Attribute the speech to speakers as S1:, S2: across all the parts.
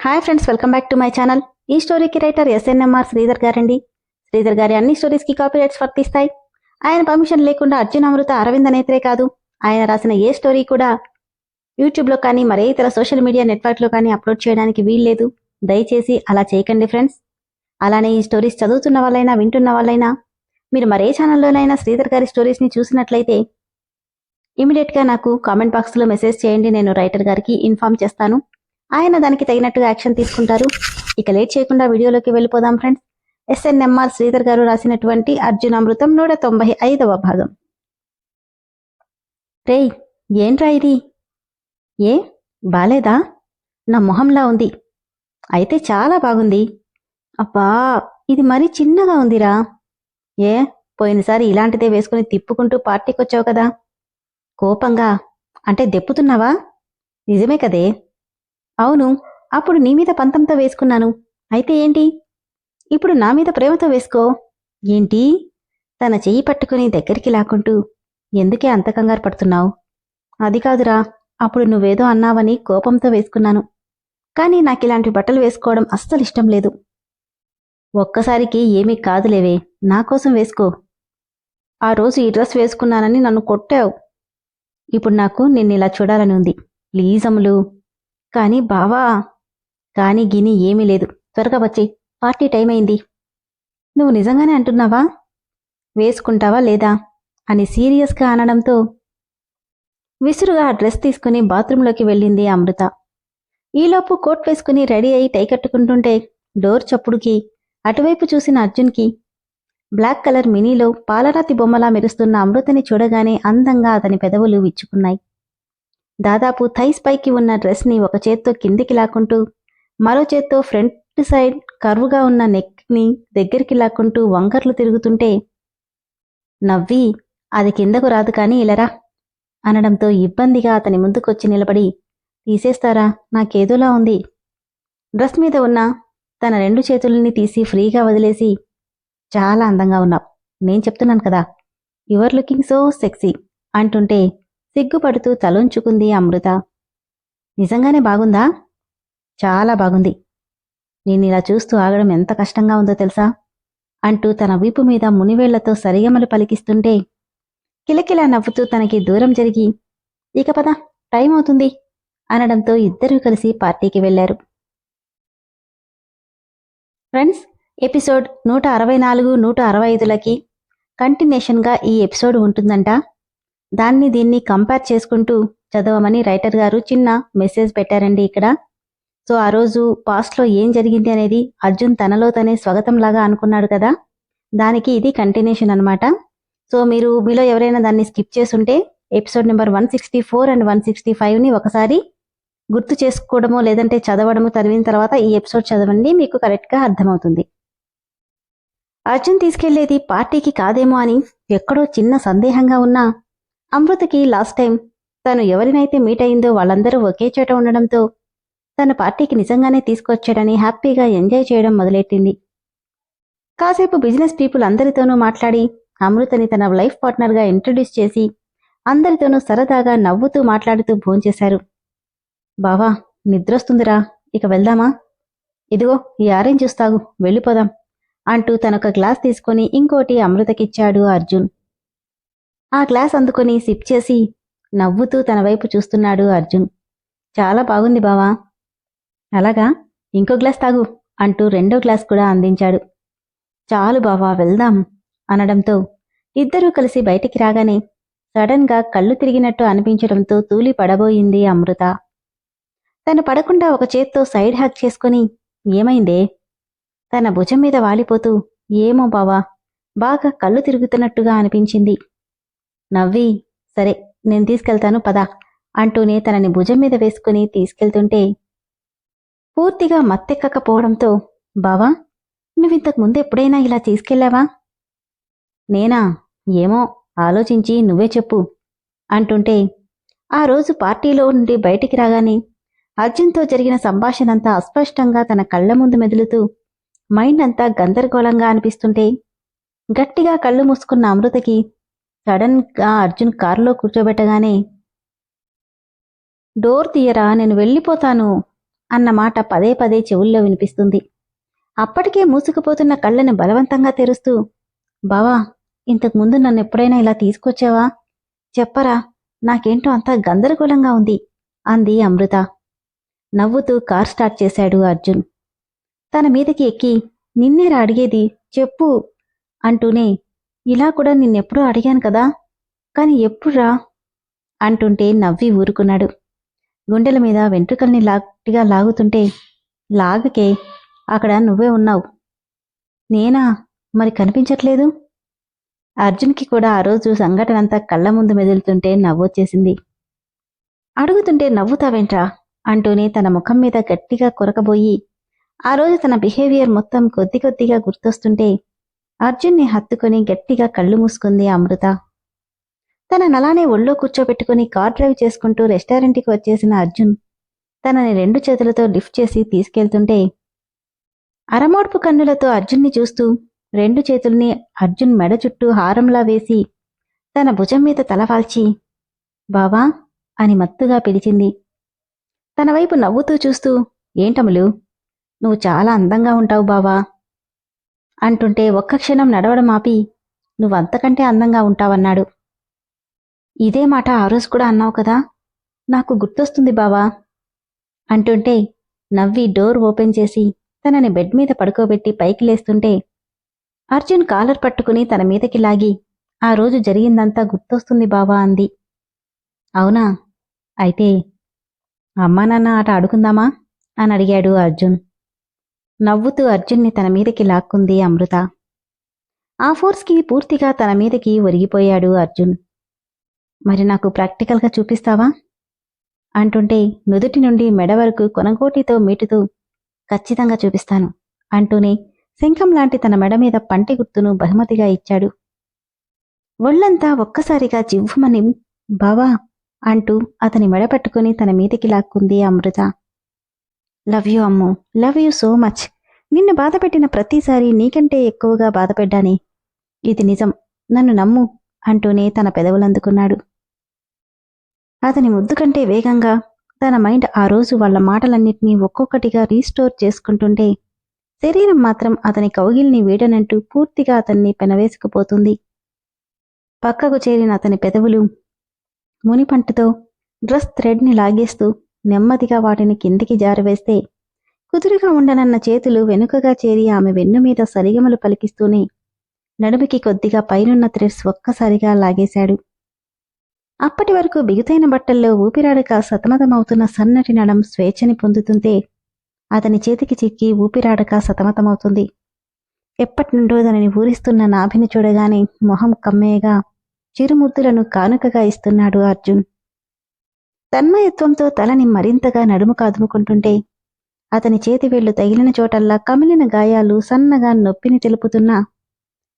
S1: Hi friends welcome back to my channel ఈ స్టోరీకి writer SNMR Sridhar గారండి. శ్రీధర్ గారి అన్ని స్టోరీస్కి కాపీరైట్స్ వర్తిస్తాయి. ఆయన పర్మిషన్ లేకుండా అర్జున్ అమృత అరవింద్ నేత్రే కాదు. ఆయన రాసిన ఏ స్టోరీ కూడా యూట్యూబ్లో కానీ మరే ఇతర సోషల్ మీడియా నెట్వర్క్లో కానీ అప్లోడ్ చేయడానికి వీల్లేదు. దయచేసి అలా చేయకండి ఫ్రెండ్స్ అలానే ఈ స్టోరీస్ చదువుతున్న వాళ్ళైనా వింటున్న వాళ్ళైనా మీరు మరే ఛానల్లోనైనా శ్రీధర్ గారి స్టోరీస్ని చూసినట్లయితే ఇమీడియట్గా నాకు కామెంట్ బాక్స్లో మెసేజ్ చేయండి. నేను రైటర్ గారికి ఇన్ఫార్మ్ చేస్తాను. ఆయన దానికి తగినట్టుగా యాక్షన్ తీసుకుంటారు. ఇక లేట్ చేయకుండా వీడియోలోకి వెళ్ళిపోదాం ఫ్రెండ్స్. ఎస్ఎన్ఎంఆర్ శ్రీధర్ గారు రాసినటువంటి అర్జున్ అమృతం నూట తొంభై ఐదవ భాగం. రేయ్ ఏంట్రా ఇది? ఏ? బాలేదా? నా మొహంలా ఉంది. అయితే చాలా బాగుంది. అబ్బా ఇది మరీ చిన్నగా ఉందిరా. ఏ పోయినసారి ఇలాంటిదే వేసుకుని తిప్పుకుంటూ పార్టీకి వచ్చావు కదా. కోపంగా అంటే దెప్పుతున్నావా? నిజమే కదే. అవును అప్పుడు నీ మీద పంతంతో వేసుకున్నాను. అయితే ఏంటి? ఇప్పుడు నా మీద ప్రేమతో వేసుకో. ఏంటి? తన చెయ్యి పట్టుకుని దగ్గరికి లాక్కుంటూ ఎందుకే అంత కంగారు పడుతున్నావు? అది కాదురా అప్పుడు నువ్వేదో అన్నావని కోపంతో వేసుకున్నాను. కానీ నాకిలాంటి బట్టలు వేసుకోవడం అస్సలు ఇష్టం లేదు. ఒక్కసారికి ఏమీ కాదులేవే నా కోసం వేసుకో. ఆ రోజు ఈ డ్రెస్ వేసుకున్నానని నన్ను కొట్టావు. ఇప్పుడు నాకు నిన్ను ఇలా చూడాలని ఉంది. ప్లీజ్ అమ్ములు కాని బావా కాని గిని ఏమీ లేదు. త్వరగా వచ్చి పార్టీ టైం అయింది. నువ్వు నిజంగానే అంటున్నావా? వేసుకుంటావా లేదా? అని సీరియస్గా అనడంతో విసురుగా ఆ డ్రెస్ తీసుకుని బాత్రూంలోకి వెళ్ళింది అమృత. ఈలోపు కోట్ వేసుకుని రెడీ అయి టై కట్టుకుంటుంటే డోర్ చప్పుడుకి అటువైపు చూసిన అర్జున్కి బ్లాక్ కలర్ మినీలో పాలరాతి బొమ్మలా మెరుస్తున్న అమృతని చూడగానే అందంగా అతని పెదవులు విచ్చుకున్నాయి. దాదాపు థైస్ పైకి ఉన్న డ్రెస్ని ఒక చేత్తో కిందికి లాక్కుంటూ మరో చేత్తో ఫ్రంట్ సైడ్ కర్వుగా ఉన్న నెక్ని దగ్గరికి లాక్కుంటూ వంకర్లు తిరుగుతుంటే నవ్వి అది కిందకు రాదు కానీ ఇలరా అనడంతో ఇబ్బందిగా అతని ముందుకొచ్చి నిలబడి తీసేస్తారా? నాకేదోలా ఉంది. డ్రెస్ మీద ఉన్న తన రెండు చేతుల్ని తీసి ఫ్రీగా వదిలేసి చాలా అందంగా ఉన్నావు. నేను చెప్తున్నాను కదా యువర్ లుకింగ్ సో సెక్సీ అంటుంటే సిగ్గుపడుతూ తలొంచుకుంది అమృత. నిజంగానే బాగుందా? చాలా బాగుంది. నేను ఇలా చూస్తూ ఆగడం ఎంత కష్టంగా ఉందో తెలుసా? అంటూ తన వీపు మీద మునివేళ్ళతో సరిగమలు పలికిస్తుంటే కిలకిలా నవ్వుతూ తనకి దూరం జరిగి ఇక పద టైం అవుతుంది అనడంతో ఇద్దరూ కలిసి పార్టీకి వెళ్ళారు ఫ్రెండ్స్ ఎపిసోడ్ నూట అరవై నాలుగు నూట అరవై ఐదులకి కంటిన్యూషన్గా ఈ ఎపిసోడ్ ఉంటుందంట. దాన్ని దీన్ని కంపేర్ చేసుకుంటూ చదవమని రైటర్ గారు చిన్న మెసేజ్ పెట్టారండి ఇక్కడ. సో ఆ రోజు పాస్ట్లో ఏం జరిగింది అనేది అర్జున్ తనలో తనే స్వాగతంలాగా అనుకున్నాడు కదా. దానికి ఇది కంటిన్యూషన్ అనమాట సో మీరు మీలో ఎవరైనా దాన్ని స్కిప్ చేసుంటే episode number one sixty four and one sixty ఫైవ్ని ఒకసారి గుర్తు చేసుకోవడమో లేదంటే చదవడము చదివిన తర్వాత ఈ ఎపిసోడ్ చదవండి మీకు కరెక్ట్గా అర్థమవుతుంది. అర్జున్ తీసుకెళ్ళేది పార్టీకి కాదేమో అని ఎక్కడో చిన్న సందేహంగా ఉన్నా అమృతకి లాస్ట్ టైం తను ఎవరినైతే మీట్ అయిందో వాళ్ళందరూ ఒకే చోట ఉండడంతో తన పార్టీకి నిజంగానే తీసుకొచ్చాడని హ్యాపీగా ఎంజాయ్ చేయడం మొదలెట్టింది. కాసేపు బిజినెస్ పీపుల్ అందరితోనూ మాట్లాడి అమృతని తన లైఫ్ పార్ట్నర్గా ఇంట్రడ్యూస్ చేసి అందరితోనూ సరదాగా నవ్వుతూ మాట్లాడుతూ భోంచేశారు. బావా నిద్రొస్తుందిరా. ఇక వెళ్దామా? ఇదిగో ఈ ఆరెంజ్ చూస్తాగు వెళ్ళిపోదాం అంటూ తనొక గ్లాస్ తీసుకొని ఇంకోటి అమృతకిచ్చాడు అర్జున్. ఆ గ్లాస్ అందుకొని సిప్ చేసి నవ్వుతూ తన వైపు చూస్తున్నాడు అర్జున్. చాలా బాగుంది బావా. అలాగా ఇంకో గ్లాస్ తాగు అంటూ రెండో గ్లాస్ కూడా అందించాడు. చాలు బావా వెళ్దాం అనడంతో ఇద్దరూ కలిసి బయటికి రాగానే సడన్గా కళ్ళు తిరిగినట్టు అనిపించడంతో తూలి పడబోయింది అమృత. తను పడకుండా ఒక చేత్తో సైడ్ హ్యాక్ చేసుకుని ఏమైందే? తన భుజం మీద వాలిపోతూ ఏమో బావా బాగా కళ్ళు తిరుగుతున్నట్టుగా అనిపించింది. నవ్వి సరే నేను తీసుకెళ్తాను పద అంటూనే తనని భుజం మీద వేసుకుని తీసుకెళ్తుంటే పూర్తిగా మత్తెక్కకపోవడంతో బావా నువ్వింతకు ముందు ఎప్పుడైనా ఇలా తీసుకెళ్ళావా నేనా? ఏమో ఆలోచించి నువ్వే చెప్పు అంటుంటే ఆ రోజు పార్టీలో నుండి బయటికి రాగానే అర్జున్తో జరిగిన సంభాషణంతా అస్పష్టంగా తన కళ్ళ ముందు మెదులుతూ మైండ్ అంతా గందరగోళంగా అనిపిస్తుంటే గట్టిగా కళ్ళు మూసుకున్న అమృతకి సడన్గా అర్జున్ కారులో కూర్చోబెట్టగానే డోర్ తీయరా నేను వెళ్ళిపోతాను అన్న మాట పదే పదే చెవుల్లో వినిపిస్తుంది. అప్పటికే మూసుకుపోతున్న కళ్ళని బలవంతంగా తెరుస్తూ బావా ఇంతకు ముందు నన్ను ఎప్పుడైనా ఇలా తీసుకొచ్చావా? చెప్పరా నాకేంటో అంతా గందరగోళంగా ఉంది అంది అమృత. నవ్వుతూ కార్ స్టార్ట్ చేశాడు అర్జున్. తన మీదకి ఎక్కి నిన్నేరా అడిగేది? చెప్పు అంటూనే ఇలా కూడా నిన్నెప్పుడూ అడిగాను కదా. కాని ఎప్పుడురా? అంటుంటే నవ్వి ఊరుకున్నాడు. గుండెల మీద వెంట్రుకల్ని లాగటిగా లాగుతుంటే లాగకే అక్కడ నువ్వే ఉన్నావు. నేనా? మరి కనిపించట్లేదు? అర్జున్కి కూడా ఆ రోజు సంఘటన అంతా కళ్ళ ముందు మెదులుతుంటే నవ్వొచ్చేసింది. అడుగుతుంటే నవ్వుతావేంట్రా? అంటూనే తన ముఖం మీద గట్టిగా కొరకబోయి ఆ రోజు తన బిహేవియర్ మొత్తం కొద్ది కొద్దిగా గుర్తొస్తుంటే అర్జున్ని హత్తుకొని గట్టిగా కళ్ళు మూసుకుంది అమృత. తనని అలానే ఒళ్ళో కూర్చోబెట్టుకుని కార్ డ్రైవ్ చేసుకుంటూ రెస్టారెంట్కి వచ్చేసిన అర్జున్ తనని రెండు చేతులతో లిఫ్ట్ చేసి తీసుకెళ్తుంటే అరమోడ్పు కన్నులతో అర్జున్ని చూస్తూ రెండు చేతుల్ని అర్జున్ మెడ చుట్టూ హారంలా వేసి తన భుజం మీద తలవాల్చి బావా అని మత్తుగా పిలిచింది. తన వైపు నవ్వుతూ చూస్తూ ఏంటములు? నువ్వు చాలా అందంగా ఉంటావు బావా. అంటుంటే ఒక్క క్షణం నడవడం ఆపి నువ్వంతకంటే అందంగా ఉంటావన్నాడు. ఇదే మాట ఆ రోజు కూడా అన్నావు కదా? నాకు గుర్తొస్తుంది బావా. అంటుంటే నవ్వి డోర్ ఓపెన్ చేసి తనని బెడ్ మీద పడుకోబెట్టి పైకి లేస్తుంటే అర్జున్ కాలర్ పట్టుకుని తన మీదకి లాగి ఆ రోజు జరిగిందంతా గుర్తొస్తుంది బావా అంది. అవునా? అయితే అమ్మా నాన్న ఆట ఆడుకుందామా? అని అడిగాడు అర్జున్. నవ్వుతూ అర్జున్ని తన మీదకి లాక్కుంది అమృత. ఆ ఫోర్స్కి పూర్తిగా తన మీదకి ఒరిగిపోయాడు అర్జున్. మరి నాకు ప్రాక్టికల్గా చూపిస్తావా? అంటుంటే నుదుటి నుండి మెడ వరకు కొనగోటితో మీటుతూ ఖచ్చితంగా చూపిస్తాను అంటూనే శంఖం లాంటి తన మెడ మీద పంటి గుర్తును బహుమతిగా ఇచ్చాడు. ఒళ్ళంతా ఒక్కసారిగా జివ్వుమని బావా అంటూ అతని మెడ పట్టుకుని తన మీదకి లాక్కుంది Amrita. Love you Ammu love you so much. నిన్ను బాధపెట్టిన ప్రతిసారి నీకంటే ఎక్కువగా బాధపెడ్డానే ఇది నిజం నన్ను నమ్ము అంటూనే తన పెదవులందుకున్నాడు అతని ముద్దు కంటే వేగంగా తన మైండ్ ఆ రోజు వాళ్ళ మాటలన్నింటినీ ఒక్కొక్కటిగా రీస్టోర్ చేసుకుంటుంటే శరీరం మాత్రం అతని కౌగిల్ని వీడనంటూ పూర్తిగా అతన్ని పెనవేసుకుపోతుంది. పక్కకు చేరిన అతని పెదవులు మునిపంటతో డ్రెస్ థ్రెడ్ని లాగేస్తూ నెమ్మదిగా వాటిని కిందికి జారవేస్తే కుదురుగా ఉండనన్న చేతులు వెనుకగా చేరి ఆమె వెన్ను మీద సరిగమలు పలికిస్తూనే నడుమికి కొద్దిగా పైనున్న థ్రెడ్స్ ఒక్కసారిగా లాగేశాడు. అప్పటి వరకు బిగుతైన బట్టల్లో ఊపిరాడక సతమతమవుతున్న సన్నటి నడం స్వేచ్ఛని పొందుతుంటే అతని చేతికి చిక్కి ఊపిరాడక సతమతమవుతుంది. ఎప్పటి నుండో దానిని ఊరిస్తున్న నాభిని చూడగానే మొహం కమ్మేయగా చిరుముద్దులను కానుకగా ఇస్తున్నాడు అర్జున్. తన్మయత్వంతో తలని మరింతగా నడుము కాదుముకుంటుంటే అతని చేతి వేళ్ళు తగిలిన చోటల్లా కమిలిన గాయాలు సన్నగా నొప్పిని తెలుపుతున్నా.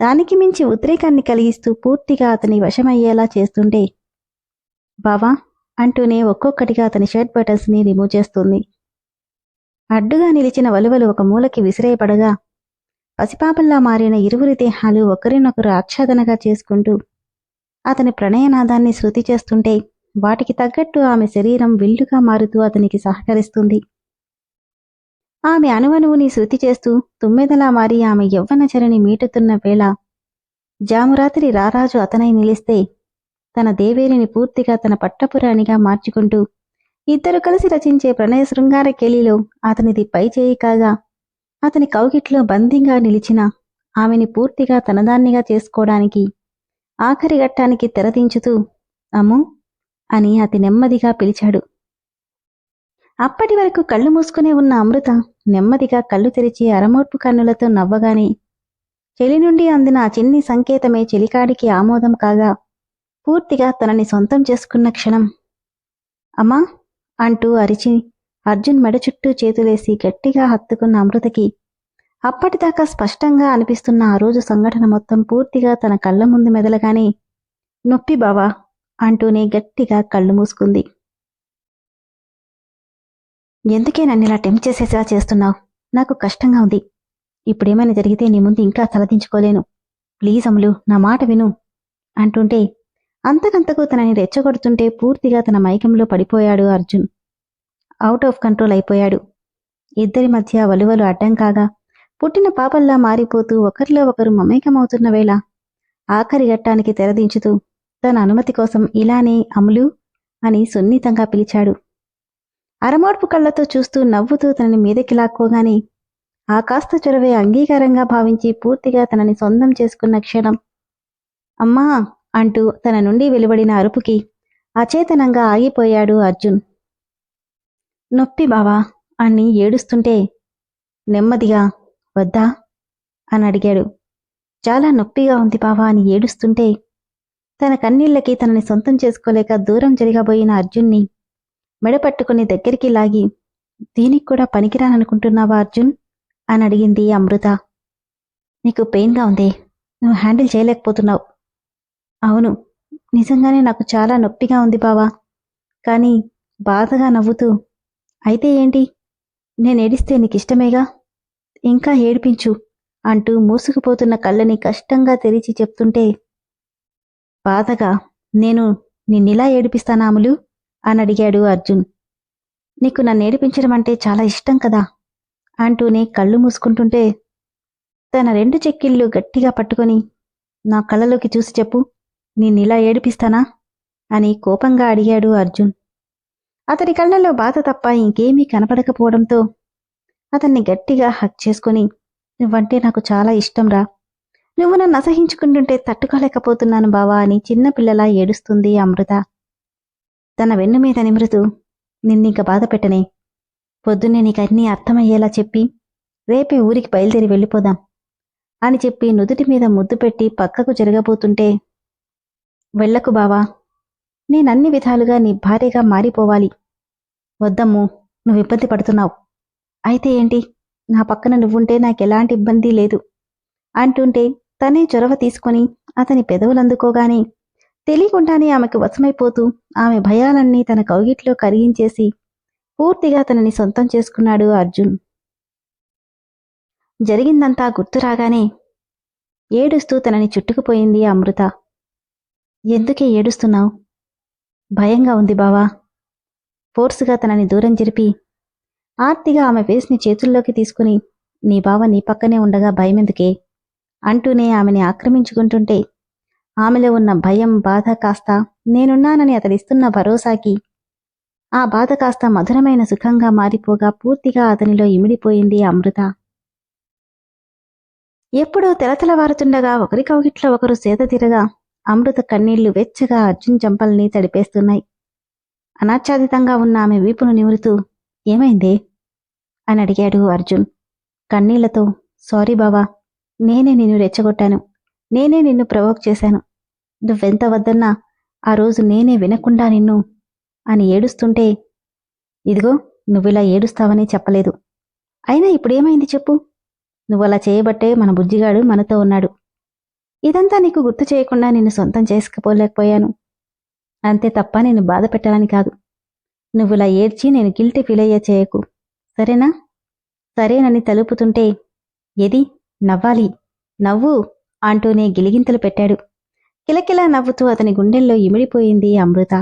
S1: దానికి మించి ఉద్రేకాన్ని కలిగిస్తూ పూర్తిగా అతని వశమయ్యేలా చేస్తుంటే బావా అంటూనే ఒక్కొక్కటిగా అతని షర్ట్ బటన్స్ని రిమూవ్ చేస్తుంది. అడ్డుగా నిలిచిన వలువలు ఒక మూలకి విసిరేయబడగా పసిపాపల్లా మారిన ఇరువురి దేహాలు ఒకరినొకరు ఆచ్ఛాదనగా చేసుకుంటూ అతని ప్రణయనాదాన్ని శృతి చేస్తుంటే వాటికి తగ్గట్టు ఆమె శరీరం విల్లుగా మారుతూ అతనికి సహకరిస్తుంది. ఆమె అణువణువుని శృతి చేస్తూ తుమ్మెదలా మారి ఆమె యవ్వనచరిని మీటుతున్న వేళ జామురాత్రి రారాజు అతనై నిలిస్తే తన దేవేరిని పూర్తిగా తన పట్టపురాణిగా మార్చుకుంటూ ఇద్దరు కలిసి రచించే ప్రణయ శృంగార కేలిలో అతనిది పై చేయి కాగా అతని కౌగిట్లో బందీగా నిలిచిన ఆమెని పూర్తిగా తనదాన్నిగా చేసుకోవడానికి ఆఖరి ఘట్టానికి తెరదించుతూ అమ్ము అని అతి నెమ్మదిగా పిలిచాడు. అప్పటి వరకు కళ్ళు మూసుకునే ఉన్న అమృత నెమ్మదిగా కళ్ళు తెరిచి అరమోర్పు కన్నులతో నవ్వగానే చెలి నుండి అందిన ఆ చిన్ని సంకేతమే చెలికాడికి ఆమోదం కాగా పూర్తిగా తనని సొంతం చేసుకున్న క్షణం. అమ్మా! అంటూ అరిచి అర్జున్ మెడ చుట్టూ చేతులేసి గట్టిగా హత్తుకున్న అమృతకి అప్పటిదాకా స్పష్టంగా అనిపిస్తున్న ఆ రోజు సంఘటన మొత్తం పూర్తిగా తన కళ్ళ ముందు మెదలగానే నొప్పి బావా! అంటూనే గట్టిగా కళ్ళు మూసుకుంది. ఎందుకే నన్ను ఇలా టెంప్ చేసేసేలా చేస్తున్నావు? నాకు కష్టంగా ఉంది. ఇప్పుడేమైనా జరిగితే నీ ముందు ఇంకా తలదించుకోలేను. ప్లీజ్ అమ్ములు నా మాట విను అంటుంటే అంతకంతకు తనని రెచ్చగొడుతుంటే పూర్తిగా తన మైకంలో పడిపోయాడు అర్జున్. అవుట్ ఆఫ్ కంట్రోల్ అయిపోయాడు. ఇద్దరి మధ్య వలువలు అడ్డం కాగా పుట్టిన పాపల్లా మారిపోతూ ఒకరిలో ఒకరు మమేకమవుతున్న వేళ ఆఖరి ఘట్టానికి తెరదించుతూ తన అనుమతి కోసం ఇలానే అములు అని సున్నితంగా పిలిచాడు. అరమోడ్పు కళ్ళతో చూస్తూ నవ్వుతూ తనని మీదకి లాక్కోగానే ఆ కాస్త చొరవే అంగీకారంగా భావించి పూర్తిగా తనని సొంతం చేసుకున్న క్షణం అమ్మా అంటూ తన నుండి వెలువడిన అరుపుకి అచేతనంగా ఆగిపోయాడు అర్జున్. నొప్పి బావా అని ఏడుస్తుంటే నెమ్మదిగా వద్దా అని అడిగాడు. చాలా నొప్పిగా ఉంది బావా అని ఏడుస్తుంటే తన కన్నీళ్ళకి తనని సొంతం చేసుకోలేక దూరం జరగబోయిన అర్జున్ని మెడపట్టుకుని దగ్గరికి లాగి దీనికి కూడా పనికిరాననుకుంటున్నావా అర్జున్? అని అడిగింది అమృత. నీకు పెయిన్గా ఉంది. నువ్వు హ్యాండిల్ చేయలేకపోతున్నావు. అవును. నిజంగానే నాకు చాలా నొప్పిగా ఉంది బావా. కానీ బాధగా నవ్వుతూ అయితే ఏంటి? నేను ఏడిస్తే నీకు ఇష్టమేగా ఇంకా ఏడిపించు అంటూ మూసుకుపోతున్న కళ్ళని కష్టంగా తెరిచి చెప్తుంటే బాధగా నేను నిన్నిలా ఏడిపిస్తానాములు అని అడిగాడు అర్జున్. నీకు నన్ను ఏడిపించడం అంటే చాలా ఇష్టం కదా? అంటూనే కళ్ళు మూసుకుంటుంటే తన రెండు చెక్కిళ్ళు గట్టిగా పట్టుకొని నా కళ్ళలోకి చూసి చెప్పు నిన్నిలా ఏడిపిస్తానా? అని కోపంగా అడిగాడు అర్జున్. అతడి కళ్ళలో బాధ తప్ప ఇంకేమీ కనపడకపోవడంతో అతన్ని గట్టిగా హక్ చేసుకుని నువ్వంటే నాకు చాలా ఇష్టంరా నువ్వు నన్ను అసహించుకుంటుంటే తట్టుకోలేకపోతున్నాను బావా అని చిన్నపిల్లలా ఏడుస్తుంది అమృత. తన వెన్ను మీద నిమృతూ నిన్నింక బాధ పెట్టనే. పొద్దున్నే నీకన్నీ అర్థమయ్యేలా చెప్పి రేపే ఊరికి బయలుదేరి వెళ్ళిపోదాం అని చెప్పి నుదుటి మీద ముద్దు పెట్టి పక్కకు జరగబోతుంటే వెళ్ళకు బావా. నేనన్ని విధాలుగా నీ భార్యగా మారిపోవాలి. వద్దమ్ము నువ్వు ఇబ్బంది పడుతున్నావు. అయితే ఏంటి? నా పక్కన నువ్వుంటే నాకెలాంటి ఇబ్బంది లేదు అంటుంటే తనే చొరవ తీసుకొని అతని పెదవులందుకోగానే తెలియకుండానే ఆమెకు వశమైపోతూ ఆమె భయాలన్నీ తన కౌగిట్లో కరిగించేసి పూర్తిగా తనని సొంతం చేసుకున్నాడు అర్జున్. జరిగిందంతా గుర్తు రాగానే ఏడుస్తూ తనని చుట్టుకుపోయింది అమృత. ఎందుకే ఏడుస్తున్నావు? భయంగా ఉంది బావా. ఫోర్సుగా తనని దూరం జరిపి ఆర్తిగా ఆమె ఫేస్ని చేతుల్లోకి తీసుకుని నీ బావ నీ పక్కనే ఉండగా భయమెందుకే? అంటూనే ఆమెని ఆక్రమించుకుంటుంటే ఆమెలో ఉన్న భయం బాధ కాస్త నేనున్నానని అతడిస్తున్న భరోసాకి ఆ బాధ కాస్త మధురమైన సుఖంగా మారిపోగా పూర్తిగా అతనిలో ఇమిడిపోయింది అమృత. ఎప్పుడో తెలతెలవారుతుండగా ఒకరి ఒకరు సేద తిరగా అమృత కన్నీళ్ళు వెచ్చగా అర్జున్ చంపల్ని తడిపేస్తున్నాయి. అనాచ్ఛాదితంగా ఉన్న ఆమె వీపును నిమురుతూ ఏమైందే? అని అడిగాడు అర్జున్. కన్నీళ్ళతో సారీ బావా నేనే నిన్ను రెచ్చగొట్టాను. నేనే నిన్ను ప్రవోక్ చేశాను. నువ్వెంత వద్దన్నా ఆ రోజు నేనే వినకుండా నిన్ను అని ఏడుస్తుంటే ఇదిగో నువ్విలా ఏడుస్తావని చెప్పలేదు. అయినా ఇప్పుడేమైంది చెప్పు? నువ్వలా చేయబట్టే మన బుజ్జిగాడు మనతో ఉన్నాడు. ఇదంతా నీకు గుర్తు చేయకుండా నిన్ను సొంతం చేసుకుపోలేకపోయాను అంతే తప్ప నేను బాధ పెట్టాలని కాదు. నువ్వులా ఏడ్చి నేను గిల్టీ ఫీల్ అయ్యే చేయకు. సరేనా? సరేనని తలుపుతుంటే ఎది? నవ్వాలి. నవ్వు అంటూనే గిలిగింతలు పెట్టాడు. కిలకిలా నవ్వుతూ అతని గుండెల్లో ఇమిడిపోయింది అమృత.